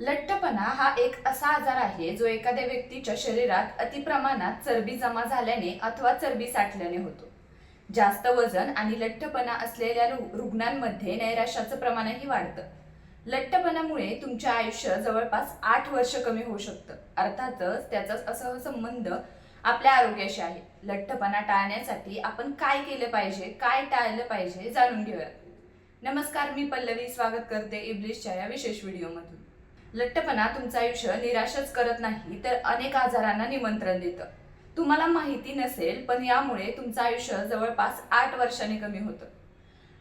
लठ्ठपणा हा एक असा आजार आहे जो एखाद्या व्यक्तीच्या शरीरात अतिप्रमाणात चरबी जमा झाल्याने अथवा चरबी साठल्याने होतो. जास्त वजन आणि लठ्ठपणा असलेल्या रुग्णांमध्ये नैराश्याचं प्रमाणही वाढतं. लठ्ठपणामुळे तुमचे आयुष्य जवळपास आठ वर्ष कमी होऊ शकतं. अर्थातच त्याचा असह संबंध आपल्या आरोग्याशी आहे. लठ्ठपणा टाळण्यासाठी आपण काय केलं पाहिजे काय टाळलं पाहिजे जाणून घेऊया. नमस्कार मी पल्लवी. स्वागत करते इब्लिशच्या या विशेष व्हिडिओमधून. लठ्ठपणा तुमचं आयुष्य निराशच करत नाही तर अनेक आजारांना निमंत्रण देतं. तुम्हाला माहिती नसेल पण यामुळे तुमचं आयुष्य जवळपास आठ वर्षांनी कमी होतं.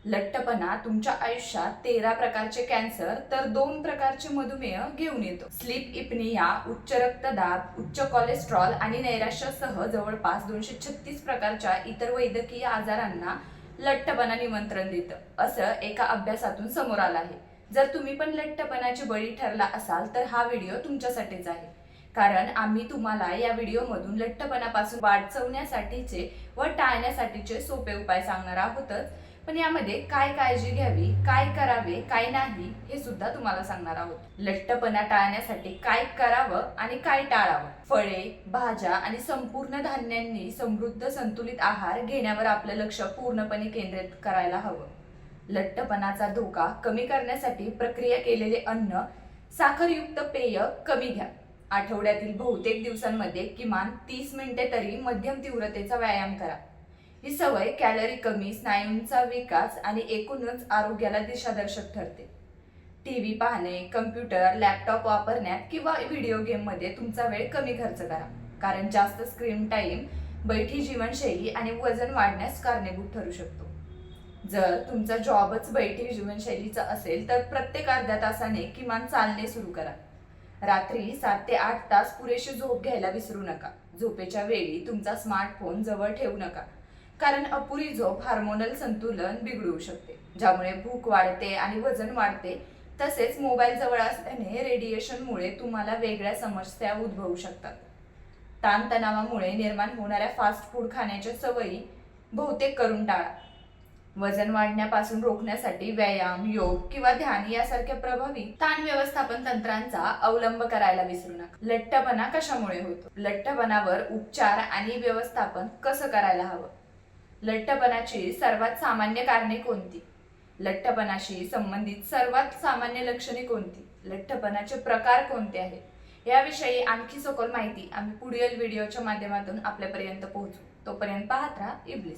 लठ्ठपणा तुमच्या आयुष्यात तेरा प्रकारचे कॅन्सर तर दोन प्रकारचे मधुमेह घेऊन येतो. स्लीप इपनिया उच्च रक्तदाब उच्च कोलेस्ट्रॉल आणि नैराश्यासह जवळपास दोनशे छत्तीस प्रकारच्या इतर वैद्यकीय आजारांना लठ्ठपणा निमंत्रण देतं. असं एका अभ्यासातून समोर आलं आहे. जर तुम्ही पण लठ्ठपणाची बळी ठरला असाल तर हा व्हिडिओ तुमच्यासाठीच आहे. कारण आम्ही तुम्हाला या व्हिडिओमधून लठ्ठपणापासून वाचवण्यासाठीचे व टाळण्यासाठीचे सोपे उपाय सांगणार आहोतच. पण यामध्ये काय काळजी घ्यावी काय करावे काय नाही हे सुद्धा तुम्हाला सांगणार आहोत. लठ्ठपणा टाळण्यासाठी काय करावं आणि काय टाळावं? फळे भाज्या आणि संपूर्ण धान्यांनी समृद्ध संतुलित आहार घेण्यावर आपलं लक्ष पूर्णपणे केंद्रित करायला हवं. लठ्ठपणाचा धोका कमी करण्यासाठी प्रक्रिया केलेले अन्न साखरयुक्त पेय कमी घ्या. आठवड्यातील बहुतेक दिवसांमध्ये किमान तीस मिनिटे तरी मध्यम तीव्रतेचा व्यायाम करा. ही सवय कॅलरी कमी स्नायूंचा विकास आणि एकूणच आरोग्याला दिशादर्शक ठरते. टी व्ही पाहणे कम्प्युटर लॅपटॉप वापरण्यात किंवा व्हिडिओ गेममध्ये तुमचा वेळ कमी खर्च करा. कारण जास्त स्क्रीन टाईम बैठी जीवनशैली आणि वजन वाढण्यास कारणीभूत ठरू शकतो. जर तुमचा जॉबच बैठी जीवनशैलीचा असेल तर प्रत्येक अर्ध्या तासाने किमान चालणे सुरू करा. रात्री सात ते आठ तास पुरेशी झोप घ्यायला विसरू नका. झोपेच्या वेळी तुमचा स्मार्टफोन जवळ ठेवू नका. कारण अपुरी झोप हार्मोनल संतुलन बिघडवू शकते ज्यामुळे भूक वाढते आणि वजन वाढते. तसेच मोबाईल जवळ असल्याने रेडिएशनमुळे तुम्हाला वेगळ्या समस्या उद्भवू शकतात. ताणतणावामुळे निर्माण होणाऱ्या फास्ट फूड खाण्याच्या सवयी बहुतेक करून टाळा. वजन वाढण्यापासून रोखण्यासाठी व्यायाम योग किंवा ध्यान यासारख्या प्रभावी ताण व्यवस्थापन तंत्रांचा अवलंब करायला विसरू नका. लठ्ठपणा कशामुळे होतो? लठ्ठपणावर उपचार आणि व्यवस्थापन कसं करायला हवं? लठ्ठपणाची सर्वात सामान्य कारणे कोणती? लठ्ठपणाशी संबंधित सर्वात सामान्य लक्षणे कोणती? लठ्ठपणाचे प्रकार कोणते आहेत? याविषयी आणखी सखोल माहिती आम्ही पुढील व्हिडिओच्या माध्यमातून आपल्यापर्यंत पोहोचू. तोपर्यंत पाहत राहा इब्लिस.